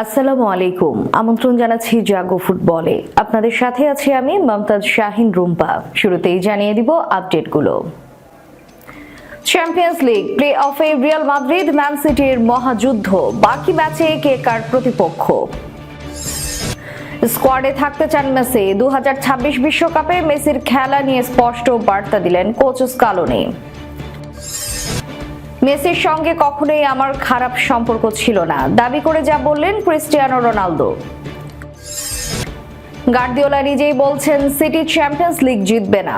আসসালামু আলাইকুম। আমন্ত্রণ জানাচ্ছি জাগো ফুটবলে। আপনাদের সাথে আছি আমি মমতাজ শাহিন রুম্পা। শুরুতেই জানিয়ে দিব আপডেটগুলো। চ্যাম্পিয়ন্স লিগ প্লে অফে রিয়াল মাদ্রিদ, ম্যান সিটির মহাযুদ্ধ। বাকি ম্যাচে কে কার প্রতিপক্ষ? স্কোয়াডে থাকতে চান মেসি। দু বিশ্বকাপে মেসির খেলা নিয়ে স্পষ্ট বার্তা দিলেন কোচ স্কালোনি। মেসির সঙ্গে কখনোই আমার খারাপ সম্পর্ক ছিল না। দাবি করে যা বললেন ক্রিস্টিয়ানো রোনালদো। গার্দিওলা নিজেই বলছেন, সিটি চ্যাম্পিয়ন্স লিগ জিতবে না।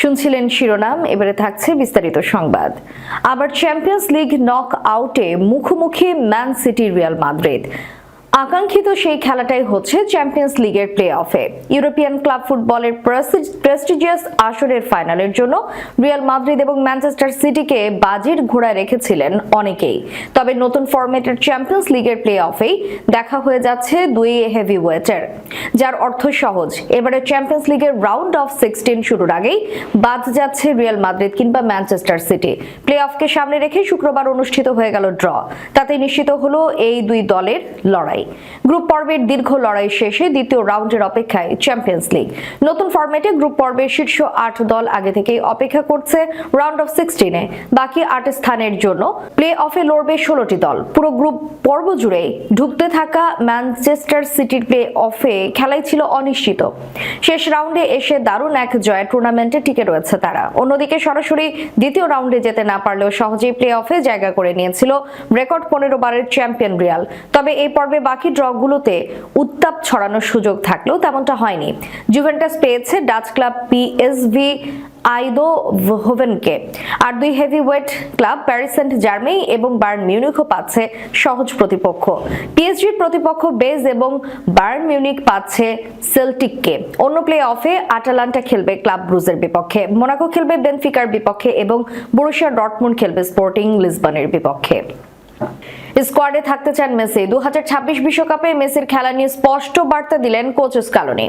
শুনছিলেন শিরোনাম, এবারে থাকছে বিস্তারিত সংবাদ। আবার চ্যাম্পিয়ন্স লিগ নক আউটে মুখোমুখি ম্যান সিটি, রিয়াল মাদ্রিদ। আকাঙ্ক্ষিত সেই খেলাটাই হচ্ছে চ্যাম্পিয়ন্স লিগের প্লে অফে ইউরোপিয়ান ক্লাব ফুটবলের প্রেস্টিজিয়াস আসরের ফাইনালের জন্য রিয়াল মাদ্রিদ এবং ম্যানচেস্টার সিটিকে বাজির ঘোড়ায় রেখেছিলেন অনেকেই। তবে নতুন ফরম্যাটের চ্যাম্পিয়ন্স লিগের প্লে অফেই দেখা হয়ে যাচ্ছে দুই হেভি ওয়েটের যার অর্থ সহজ, এবারে চ্যাম্পিয়ন্স লিগের রাউন্ড অফ সিক্সটিন শুরুর আগেই বাদ যাচ্ছে রিয়াল মাদ্রিদ কিংবা ম্যানচেস্টার সিটি প্লে অফকে সামনে রেখে শুক্রবার অনুষ্ঠিত হয়ে গেল ড্র তাতে নিশ্চিত হলো এই দুই দলের লড়াই। গ্রুপ পর্বের দীর্ঘ লড়াই শেষে দ্বিতীয় রাউন্ডের অপেক্ষায় চ্যাম্পিয়ন্স লিগ নতুন ফরম্যাটে গ্রুপ পর্বের শীর্ষ আট দল আগে থেকেই অপেক্ষা করছে রাউন্ড অফ সিক্সটিনে বাকি আট স্থানের জন্য প্লে অফে লড়বে ষোলোটি দল। পুরো গ্রুপ পর্ব জুড়ে ঢুকতে থাকা ম্যানচেস্টার সিটির প্লে অফে খেলাই ছিল অনিশ্চিত। শেষ রাউন্ডে এসে দারুণ এক জয় টুর্নামেন্টে টিকে রয়েছে তারা। অন্যদিকে সরাসরি দ্বিতীয় রাউন্ডে যেতে না পারলেও সহজেই প্লে অফে জায়গা করে নিয়েছিল রেকর্ড পনেরো বারের চ্যাম্পিয়ন রিয়াল তবে এই পর্বে বাকি ড্রগুলোতে উত্তাপ ছড়ানোর সুযোগ থাকলেও তেমনটা হয়নি। জুভেন্টাস পেয়েছে ডাচ ক্লাব পিএসভি আইদো হোভেনকে আর দুই heavyweight club Paris Saint Germain এবং বার্ন মিউনিকও পাচ্ছে সহজ প্রতিপক্ষ। পিএসজির প্রতিপক্ষ বেজ এবং বার্ন মিউনিক পাচ্ছে সেল্টিককে। অন্য প্লে অফে আটালান্টা খেলবে ক্লাব ব্রুজের বিপক্ষে। মোনাকো খেলবে বেনফিকার বিপক্ষে এবং বরুশিয়া ডটমুন্ড খেলবে স্পোর্টিং লিসবনের বিপক্ষে। স্কোয়াডে থাকতে চান মেসি। দু বিশ্বকাপে মেসির খেলা নিয়ে স্পষ্ট বার্তা দিলেন কোচ স্কালোনি।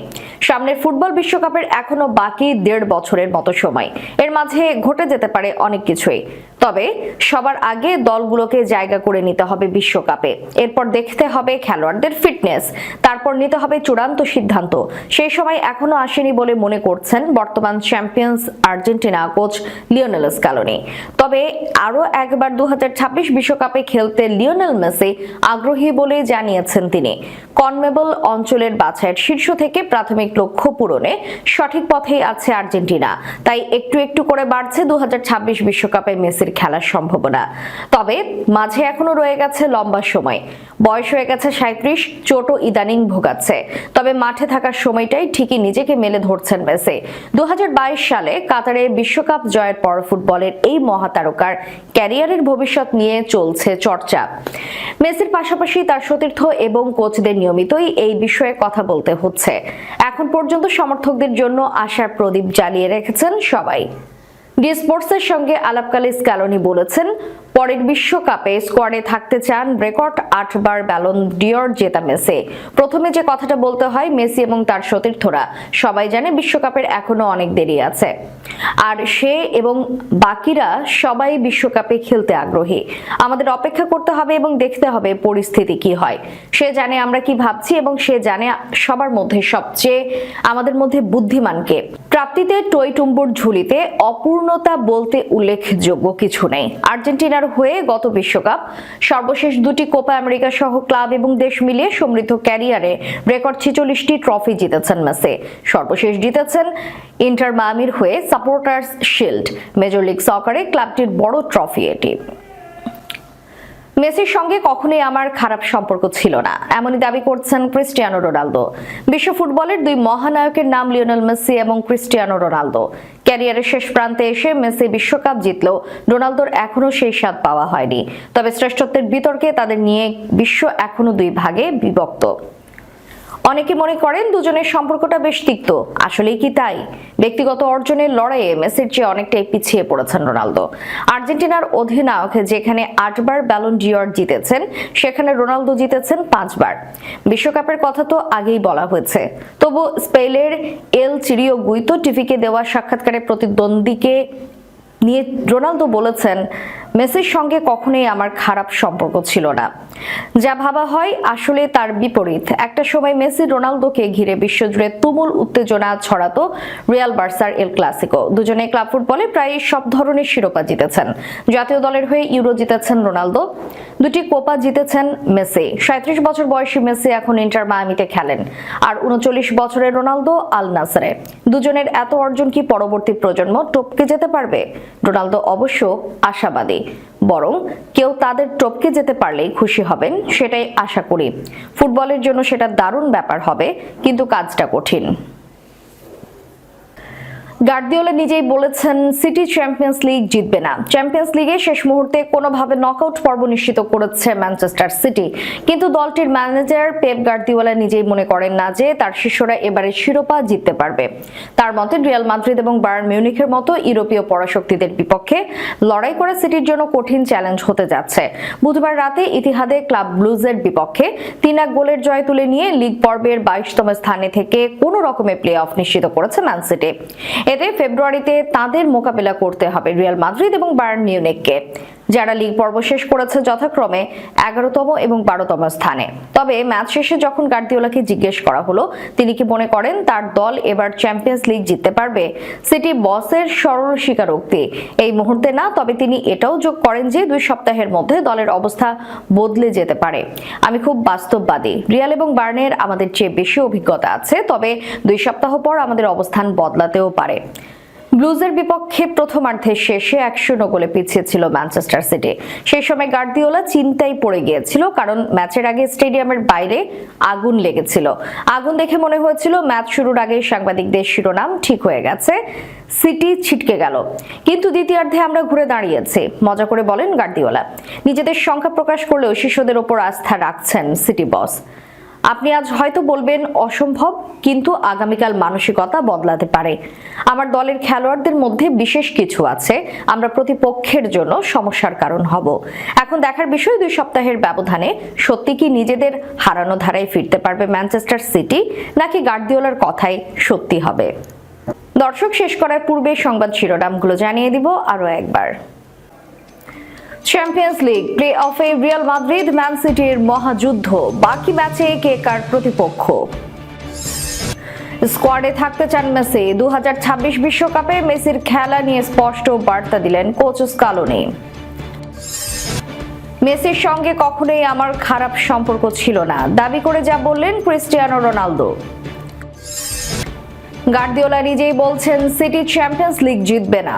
সামনের ফুটবল বিশ্বকাপের এখনও বাকি দেড় বছরের মতো সময়। এর মাঝে ঘটে যেতে পারে অনেক কিছুই। তবে সবার আগে দলগুলোকে জায়গা করে নিতে হবে বিশ্বকাপে। এরপর দেখতে হবে খেলোয়াড়দের ফিটনেস। তারপর নিতে হবে চূড়ান্ত সিদ্ধান্ত। সেই সময় এখনও আসেনি বলে মনে করছেন বর্তমান champions Argentina coach Lionel Scaloni. তবে আরও একবার দু বিশ্বকাপে খেলতে লিওনেল মেসি আগ্রহী বলে জানিয়েছেন তিনি। কনমেবল অঞ্চলের বাছাইয়ের শীর্ষ থেকে প্রাথমিক লক্ষ্য পূরণে সঠিক পথেই আছে আর্জেন্টিনা। তাই একটু একটু করে বাড়ছে দু বিশ্বকাপে মেসির খেলার সম্ভাবনা। তবে মাঝে এখনও রয়ে গেছে লম্বা সময়। বয়স হয়ে গেছে সাঁত্রিশ চোট ইদানিং ভোগাচ্ছে। তবে মাঠে থাকার সময়টাই ঠিকই নিজেকে মেলে ধরছেন মেসি। দু সালে কাতারে বিশ্বকাপ জয়ের পর ফুটবলের এই মহাতারকার ক্যারিয়ারের ভবিষ্যৎ নিয়ে চলছে চর্চা। মেসির পাশাপাশি তার সতীর্থ এবং কোচদের নিয়মিতই এই বিষয়ে কথা বলতে হচ্ছে। এখন পর্যন্ত সমর্থকদের জন্য আশার প্রদীপ জ্বালিয়ে রেখেছেন সবাই। ডি স্পোর্টসের সঙ্গে আলাপকালে স্ক্যালোনি বলেছেন পরের বিশ্বকাপে স্কোয়াডে থাকতে চান রেকর্ড আটবার ব্যালন ডিওর জেতা মেসে। প্রথমে যে কথাটা বলতে হয়, মেসি এবং তার সতীর্থরা। সবাই জানে বিশ্বকাপের এখনও অনেক দেরি আছে। আর সে এবং বাকিরা সবাই বিশ্বকাপে খেলতে আগ্রহী। আমাদের অপেক্ষা করতে হবে এবং দেখতে হবে পরিস্থিতি কি হয়। সে জানে আমরা কি ভাবছি এবং সে জানে সবার মধ্যে সবচেয়ে আমাদের মধ্যে বুদ্ধিমানকে প্রাপ্তিতে টইটুম্বুর ঝুলিতে অপূর্ণতা বলতে উল্লেখযোগ্য কিছু নেই। আর্জেন্টিনার হয়ে গত বিশ্বকাপ। সর্বশেষ দুটি কোপা আমেরিকা সহ ক্লাব এবং দেশ মিলিয়ে সমৃদ্ধ ক্যারিয়ারে রেকর্ড ছেচল্লিশটি ট্রফি জিতেছেন মেসে। সর্বশেষ জিতেছেন ইন্টার মায়ামির হয়ে সাপোর্টার্স শিল্ড। মেজর লিগ সকারে ক্লাবটির বড় ট্রফি এটি। মেসির সঙ্গে কখনোই আমার খারাপ সম্পর্ক ছিল না। এমনই দাবি করছেন ক্রিস্টিয়ানো রোনালদো। বিশ্ব ফুটবলের দুই মহানায়কের নাম লিওনেল মেসি এবং ক্রিস্টিয়ানো রোনালদো। ক্যারিয়ারের শেষ প্রান্তে এসে মেসি বিশ্বকাপ জিতলেও রোনালদোর এখনও সেই স্বাদ পাওয়া হয়নি। তবে শ্রেষ্ঠত্বের বিতর্কে তাদের নিয়ে বিশ্ব এখনও দুই ভাগে বিভক্ত। অনেকে মনে করেন দুজনের সম্পর্কটা বেশ তিক্ত। আসলেই কি তাই? ব্যক্তিগত অর্জনের লড়াইয়ে মেসির চেয়ে অনেকটাই পিছিয়ে পড়েছেন রোনালদো। আর্জেন্টিনার অধিনায়ক যেখানে আটবার ব্যালন ডিওর জিতেছেন, সেখানে রোনালদো জিতেছেন পাঁচবার। বিশ্বকাপের কথা তো আগেই বলা হয়েছে। তবু স্পেলের এল চিরিও গুইতো টিভিকে দেওয়া সাক্ষাৎকারে প্রতিদ্বন্দ্বীকে নিয়ে রোনালদো বলেছেন মেসির সঙ্গে কখনোই আমার খারাপ সম্পর্ক ছিল না। যা ভাবা হয় আসলে তার বিপরীত। একটা সময় মেসি রোনালদোকে ঘিরে বিশ্বজুড়ে তুমুল উত্তেজনা ছড়াতো রিয়াল বার্সার এল ক্লাসিকো। দুজনে ক্লাব ফুটবলে প্রায় সব ধরনের শিরোপা জিতেছেন। জাতীয় দলের হয়ে ইউরো জিতেছেন রোনালদো। দুটি কোপা জিতেছেন মেসি। সাঁত্রিশ বছর বয়সী মেসি এখন ইন্টার মায়ামিতে খেলেন। আর উনচল্লিশ বছরের রোনালদো আল নাসারে। দুজনের এত অর্জন কি পরবর্তী প্রজন্ম টপকে যেতে পারবে? রোনালদো অবশ্য আশাবাদী। বরং কেউ তাদের টপকে যেতে পারলেই খুশি হবেন, সেটাই আশা করি। ফুটবলের জন্য সেটা দারুণ ব্যাপার হবে, কিন্তু কাজটা কঠিন। গার্দিওলা নিজেই বলেছেন সিটি চ্যাম্পিয়ন্স লিগ জিতবে না। চ্যাম্পিয়ন্স লিগে শেষ মুহূর্তে কোনোভাবে নকআউট পর্ব নিশ্চিত করেছে ম্যানচেস্টার সিটি। কিন্তু দলটির ম্যানেজার পেপ গার্দিওলা নিজেই মনে করেন না যে তার শিষ্যরা এবারে শিরোপা জিততে পারবে। তার মতে, রিয়াল মাদ্রিদ এবং বায়ার্ন মিউনিখের মতো ইউরোপীয় পরাশক্তিদের বিপক্ষে লড়াই করা সিটির জন্য কঠিন চ্যালেঞ্জ হতে যাচ্ছে। বুধবার রাতে ইতিহাদে ক্লাব ব্লুজের বিপক্ষে তিন এক গোলের জয় তুলে নিয়ে লিগ পর্বের বাইশতম স্থানে থেকে কোনো রকমে প্লে অফ নিশ্চিত করেছে ম্যান সিটি। এতে ফেব্রুয়ারিতে তাদের মোকাবেলা করতে হবে রিয়াল মাদ্রিদ এবং বার্ন মিউনিককে যারা লিগ পর্ব শেষ করেছে যথাক্রমে এগারোতম এবং বারোতম স্থানে। তবে ম্যাচ শেষে যখন গার্দিওলাকে জিজ্ঞেস করা হলো, তিনি কি মনে করেন তার দল এবার চ্যাম্পিয়ন্স লিগ জিততে পারবে? সিটি বসের সরল স্বীকারোক্তি। এই মুহূর্তে না, তবে তিনি এটাও যোগ করেন যে দুই সপ্তাহের মধ্যে দলের অবস্থা বদলে যেতে পারে। আমি খুব বাস্তববাদী। রিয়াল এবং বার্নের আমাদের চেয়ে বেশি অভিজ্ঞতা আছে, তবে দুই সপ্তাহ পর আমাদের অবস্থান বদলাতেও পারে। ব্লুজের বিপক্ষে প্রথমার্ধের শেষে এক শূন্য গোলে পিছিয়ে ছিল ম্যানচেস্টার সিটি। সেই সময় গার্দিওলা চিন্তায় পড়ে গিয়েছিল, কারণ ম্যাচের আগে স্টেডিয়ামের বাইরে আগুন লেগেছিল। আগুন দেখে মনে হয়েছিল ম্যাচ শুরুর আগে সাংবাদিকদের শিরোনাম ঠিক হয়ে গেছে, সিটি ছিটকে গেল। কিন্তু দ্বিতীয়ার্ধে আমরা ঘুরে দাঁড়িয়েছি, মজা করে বলেন গার্দিওলা। নিজেদের সংখ্যা প্রকাশ করলেও শিশুদের ওপর আস্থা রাখছেন সিটি বস। আপনি আজ হয়তো বলবেন অসম্ভব, কিন্তু আগামীকাল মানসিকতা বদলাতে পারে। আমার দলের খেলোয়াড়দের মধ্যে বিশেষ কিছু আছে। আমরা প্রতিপক্ষের জন্য সমস্যার কারণ হব। এখন দেখার বিষয়, দুই সপ্তাহের ব্যবধানে সত্যি কি নিজেদের হারানো ধারায় ফিরতে পারবে ম্যানচেস্টার সিটি, নাকি গার্দিওলার কথাই সত্যি হবে? দর্শক, শেষ করার পূর্বে সংবাদ শিরোনামগুলো জানিয়ে দিব আরও একবার। চ্যাম্পিয়ন্স লিগ প্লে অফে রিয়াল মাদ্রিদ ম্যান সিটির মহাযুদ্ধ। বাকি ম্যাচে কে কার প্রতিপক্ষ? স্কোয়াডে থাকতে চান মেসি। দু বিশ্বকাপে মেসির খেলা নিয়ে স্পষ্ট বার্তা দিলেন কোচ স্কালোনি। মেসির সঙ্গে কখনোই আমার খারাপ সম্পর্ক ছিল না। দাবি করে যা বললেন ক্রিস্টিয়ানো রোনালদো। গার্দিওলা নিজেই বলছেন, সিটি চ্যাম্পিয়ন্স লিগ জিতবে না।